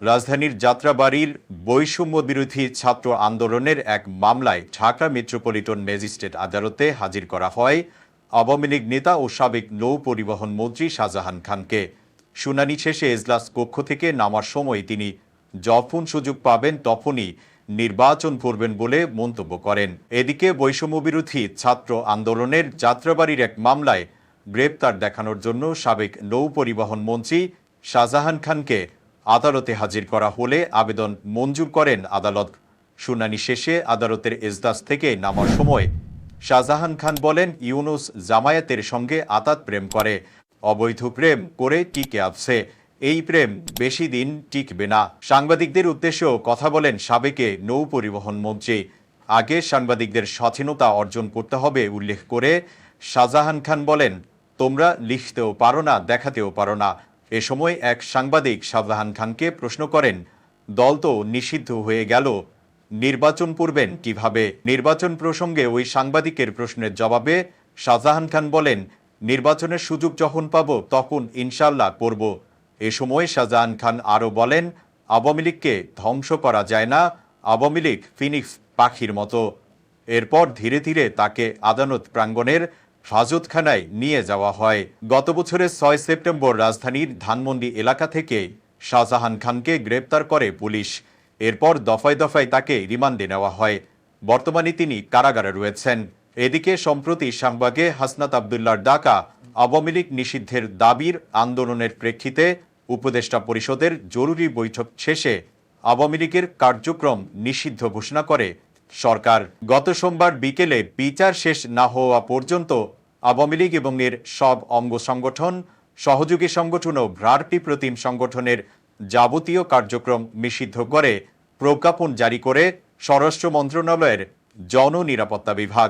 রাজধানীর যাত্রাবাড়ির বৈষম্য বিরোধী ছাত্র আন্দোলনের এক মামলায় ঢাকা মেট্রোপলিটন ম্যাজিস্ট্রেট আদালতে হাজির করা হয় আওয়ামী লীগ নেতা ও সাবেক নৌ পরিবহন মন্ত্রী শাহজাহান খানকে। শুনানি শেষে এজলাস কক্ষ থেকে নামার সময় তিনি যখন সুযোগ পাবেন তখনই নির্বাচন করবেন বলে মন্তব্য করেন। এদিকে বৈষম্য বিরোধী ছাত্র আন্দোলনের যাত্রাবাড়ির এক মামলায় গ্রেপ্তার দেখানোর জন্য সাবেক নৌ পরিবহন মন্ত্রী শাহজাহান খানকে আদালতে হাজির করা হলে আবেদন মঞ্জুর করেন আদালত। শুনানি শেষে আদালতের এজলাস থেকে নামার সময় শাহজাহান খান বলেন, ইউনুস জামায়াতের সঙ্গে আতাত প্রেম করে, অবৈধ প্রেম করে টিকে আছে, এই প্রেম বেশি দিন টিকবে না। সাংবাদিকদের উদ্দেশ্যেও কথা বলেন সাবেকে নৌ পরিবহন মন্ত্রী। আগে সাংবাদিকদের স্বাধীনতা অর্জন করতে হবে উল্লেখ করে শাহজাহান খান বলেন, তোমরা লিখতেও পারো না, দেখাতেও পারো না। এ সময় এক সাংবাদিক শাহজাহান খানকে প্রশ্ন করেন, দল তো নিষিদ্ধ হয়ে গেল, নির্বাচন করবেন কীভাবে? নির্বাচন প্রসঙ্গে ওই সাংবাদিকের প্রশ্নের জবাবে শাহজাহান খান বলেন, নির্বাচনের সুযোগ যখন পাব, তখন ইনশাল্লাহ করব। এ সময় শাহজাহান খান আরও বলেন, আওয়ামী লীগকে ধ্বংস করা যায় না, আওয়ামী লীগ ফিনিক্স পাখির মতো। এরপর ধীরে ধীরে তাকে আদালত প্রাঙ্গণের হাজতখানায় নিয়ে যাওয়া হয়। গত বছরের ছয় সেপ্টেম্বর রাজধানীর ধানমন্ডি এলাকা থেকে শাহজাহান খানকে গ্রেপ্তার করে পুলিশ। এরপর দফায় দফায় তাকে রিমান্ডে নেওয়া হয়। বর্তমানে তিনি কারাগারে রয়েছেন। এদিকে সম্প্রতি সাংবাগে হাসনাত আবদুল্লার ডাকা আওয়ামী লীগ নিষিদ্ধের দাবির আন্দোলনের প্রেক্ষিতে উপদেষ্টা পরিষদের জরুরি বৈঠক শেষে আওয়ামী লীগের কার্যক্রম নিষিদ্ধ ঘোষণা করে সরকার গত সোমবার বিকেলে বিচার শেষ না হওয়া পর্যন্ত আওয়ামী লীগ এবং এর সব অঙ্গ সংগঠন, সহযোগী সংগঠন ও ভ্রারটি প্রতিম সংগঠনের যাবতীয় কার্যক্রম নিষিদ্ধ করে প্রজ্ঞাপন জারি করে স্বরাষ্ট্র মন্ত্রণালয়ের জননিরাপত্তা বিভাগ।